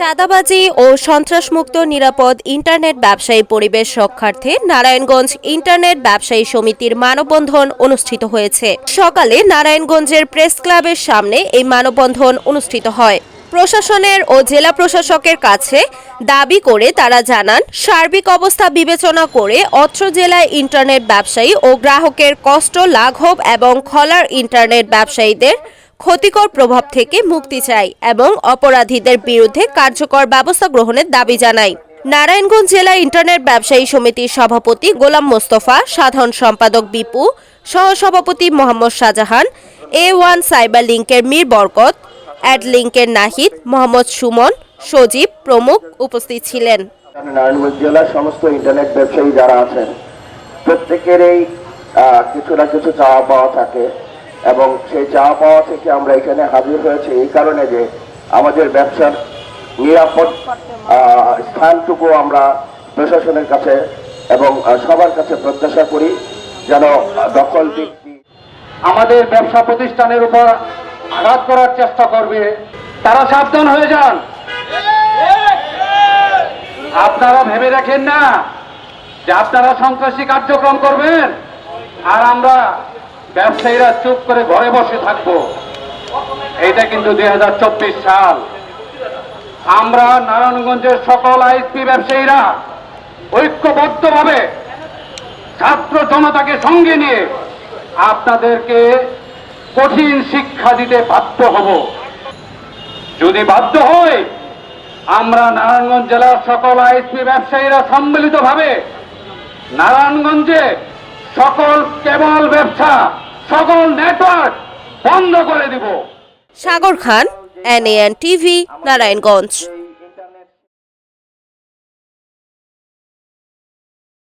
চাঁদাবাজি ও সন্ত্রাসমুক্ত নিরাপদ ইন্টারনেট ব্যবসায়ী পরিবেশ রক্ষার্থে নারায়ণগঞ্জ ইন্টারনেট ব্যবসায়ী সমিতির মানববন্ধন অনুষ্ঠিত হয়েছে। সকালে নারায়ণগঞ্জের প্রেস ক্লাবের সামনে এই মানববন্ধন অনুষ্ঠিত হয়। প্রশাসনের ও জেলা প্রশাসকের কাছে দাবি করে তারা জানান, সার্বিক অবস্থা বিবেচনা করে অত্র জেলায় ইন্টারনেট ব্যবসায়ী ও গ্রাহকের কষ্ট, লাঘব এবং খলার ইন্টারনেট ব্যবসায়ীদের ক্ষতিকর প্রভাব থেকে মুক্তি চাই এবং অপরাধীদের বিরুদ্ধে কার্যকর ব্যবস্থা গ্রহণের দাবি জানাই। নারায়ণগঞ্জ জেলা ইন্টারনেট ব্যবসায়ী সমিতির সভাপতি গোলাম মোস্তফা, সাধারণ সম্পাদক বিপু, সহসভাপতি Mohammad Shahjahan, A one cyber লিংকের Mir Barkat ad লিংকের নাহিদ মোহাম্মদ সুমন সজীব প্রমুখ উপস্থিত ছিলেন। নারায়ণগঞ্জ জেলার সমস্ত ইন্টারনেট ব্যবসায়ী যারা আছেন প্রত্যেকেরই আহ, কিছু না কিছু চাওয়া পাওয়া থাকে এবং সেই চাওয়া পাওয়া থেকে আমরা এখানে হাজির হয়েছি এই কারণে যে আমাদের ব্যবসার নিরাপদ স্থানটুকু আমরা প্রশাসনের কাছে এবং সবার কাছে প্রত্যাশা করি যেন দখল আমাদের ব্যবসা প্রতিষ্ঠানের উপর আঘাত করার চেষ্টা করবে। তারা সাবধান হয়ে যান। আপনারা ভেবে রাখেন না যে আপনারা সন্ত্রাসী কার্যক্রম করবেন আর আমরা ব্যবসায়ীরা চুপ করে ঘরে বসে থাকব। এইটা কিন্তু দুই হাজার চব্বিশ সাল। আমরা নারায়ণগঞ্জের সকল আইসপি ব্যবসায়ীরা ঐক্যবদ্ধভাবে ছাত্র জনতাকে সঙ্গে নিয়ে আপনাদেরকে কঠিন শিক্ষা দিতে বাধ্য হব। যদি বাধ্য হই আমরা নারায়ণগঞ্জ জেলার সকল আইসপি ব্যবসায়ীরা সম্মিলিতভাবে নারায়ণগঞ্জে সকল কেবল ব্যবসা, সকল নেটওয়ার্ক বন্ধ করে দিব। Sagar Khan NN TV Narayanganj.